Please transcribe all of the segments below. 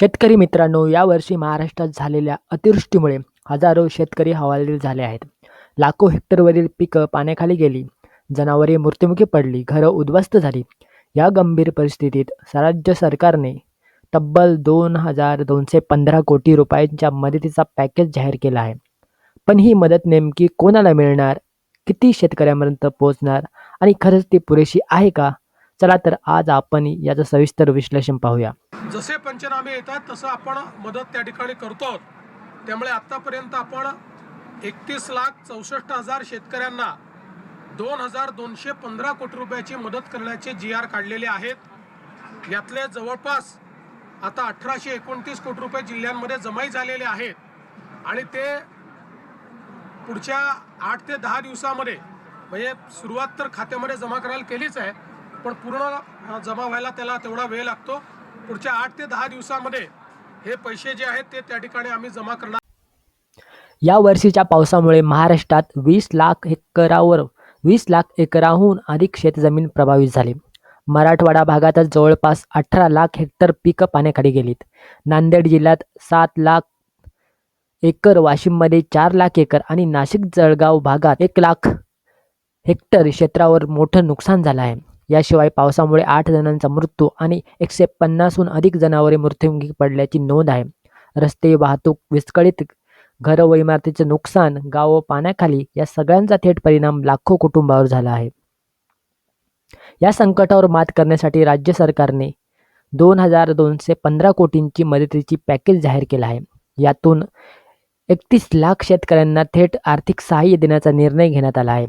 शेतकरी मित्रांनो यावर्षी महाराष्ट्रात झालेल्या अतिवृष्टीमुळे हजारो शेतकरी हवालदिल झाले आहेत. लाखो हेक्टरवरील पिकं पाण्याखाली गेली. जनावरे मृत्युमुखी पडली. घरं उद्ध्वस्त झाली. या गंभीर परिस्थितीत राज्य सरकारने तब्बल दोन हजार दोनशे पंधरा कोटी रुपयांच्या मदतीचा पॅकेज जाहीर केला आहे. पण ही मदत नेमकी कोणाला मिळणार? किती शेतकऱ्यांपर्यंत पोहोचणार? आणि खरंच ती पुरेशी आहे का? चला तर आज आपण याचं सविस्तर विश्लेषण पाहूया. जसे पंचनामे येतात तसं आपण मदत त्या ठिकाणी करतो आहोत. त्यामुळे आत्तापर्यंत आपण एकतीस लाख चौसष्ट हजार शेतकऱ्यांना दोन हजार दोनशे पंधरा कोटी रुपयाची मदत करण्याचे जी आर काढलेले आहेत. यातले जवळपास आता अठराशे एकोणतीस कोटी रुपये जिल्ह्यांमध्ये जमाई झालेले आहेत. आणि ते पुढच्या आठ ते दहा दिवसामध्ये म्हणजे सुरुवात तर खात्यामध्ये जमा करायला केलीच आहे पण पूर्ण जमा व्हायला त्याला तेवढा वेळ लागतो. पुढच्या आठ ते दहा दिवसामध्ये हे पैसे जे आहेत ते त्या ठिकाणी आम्ही जमा करणार. या वर्षीच्या पावसामुळे महाराष्ट्रात वीस लाख एकरावर वीस लाख एकराहून अधिक शेतजमीन प्रभावित झाली. मराठवाडा भागातच जवळपास अठरा लाख हेक्टर पिकं पाण्याखाली गेलीत. नांदेड जिल्ह्यात सात लाख एकर वाशिममध्ये चार लाख एकर आणि नाशिक जळगाव भागात एक लाख हेक्टर क्षेत्रावर मोठं नुकसान झालं आहे. याशिवाय पावसामुळे आठ जणांचा मृत्यू आणि एकशे पन्नासहून अधिक जनावरे मृत्युमुखी पडल्याची नोंद आहे. रस्ते वाहतूक विस्कळीत घरं व इमारतीचे नुकसान गावं पाण्याखाली या सगळ्यांचा थेट परिणाम लाखो कुटुंबावर झाला आहे. या संकटावर मात करण्यासाठी राज्य सरकारने दोन हजार दोनशे पंधरा कोटींची मदतीची पॅकेज जाहीर केलं आहे. यातून एकतीस लाख शेतकऱ्यांना थेट आर्थिक सहाय्य देण्याचा निर्णय घेण्यात आला आहे.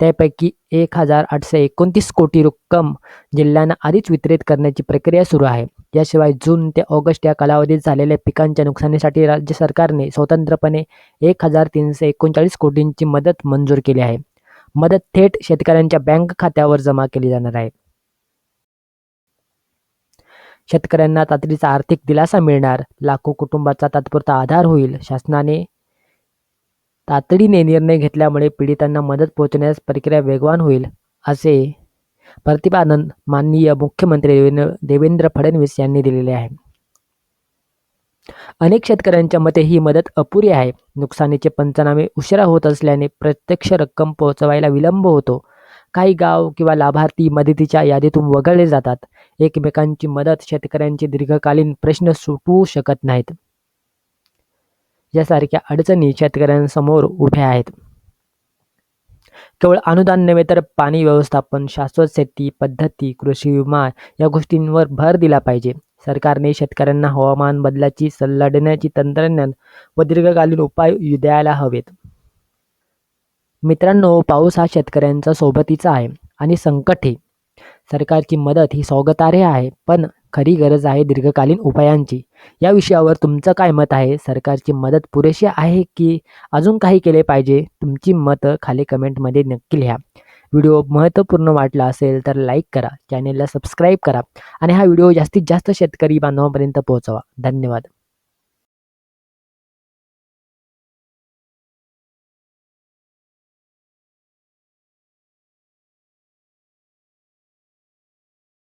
त्यापैकी एक हजार आठशे एकोणतीस कोटी रक्कम जिल्ह्यांना आधीच वितरित करण्याची प्रक्रिया सुरू आहे. याशिवाय जून ते ऑगस्ट या कालावधीत झालेल्या पिकांच्या नुकसानीसाठी राज्य सरकारने स्वतंत्रपणे एक हजार तीनशे एकोणचाळीस कोटींची मदत मंजूर केली आहे. मदत थेट शेतकऱ्यांच्या बँक खात्यावर जमा केली जाणार आहे. शेतकऱ्यांना तातडीचा आर्थिक दिलासा मिळणार लाखो कुटुंबाचा तात्पुरता आधार होईल शासनाने तातडीने निर्णय घेतल्यामुळे पीडितांना मदत पोहोचण्यास प्रक्रिया वेगवान होईल असे प्रतिपादन माननीय मुख्यमंत्री देवेंद्र देवेंद्र फडणवीस यांनी दिलेले आहे. अनेक शेतकऱ्यांच्या मते ही मदत अपुरी आहे. नुकसानीचे पंचनामे उशिरा होत असल्याने प्रत्यक्ष रक्कम पोहोचवायला विलंब होतो. काही गाव किंवा लाभार्थी मदतीच्या यादीतून वगळले जातात. एकमेकांची मदत शेतकऱ्यांचे दीर्घकालीन प्रश्न सुटवू शकत नाहीत. यासारख्या अडचणी शेतकऱ्यांसमोर उभ्या आहेत. केवळ अनुदान नव्हे तर पाणी व्यवस्थापन शाश्वत शेती पद्धती कृषी विमा या गोष्टींवर भर दिला पाहिजे. सरकारने शेतकऱ्यांना हवामान बदलाची सल्ला देण्याची तंत्रज्ञान व दीर्घकालीन उपाय द्यायला हवेत. मित्रांनो पाऊस हा शेतकऱ्यांचा सोबतीचा आहे आणि संकट हे. सरकारची मदत ही स्वागतार्ह आहे पण खरी गरज आहे दीर्घकालीन उपायांची. या विषयावर तुमचं काय मत आहे? सरकारची मदत पुरेशी आहे की अजून काही केले पाहिजे? तुमची मतं खाली कमेंटमध्ये नक्की लिहा. व्हिडिओ महत्त्वपूर्ण वाटला असेल तर लाईक करा. चॅनेलला सबस्क्राईब करा. आणि हा व्हिडिओ जास्तीत जास्त शेतकरी बांधवांपर्यंत पोहोचवा. धन्यवाद.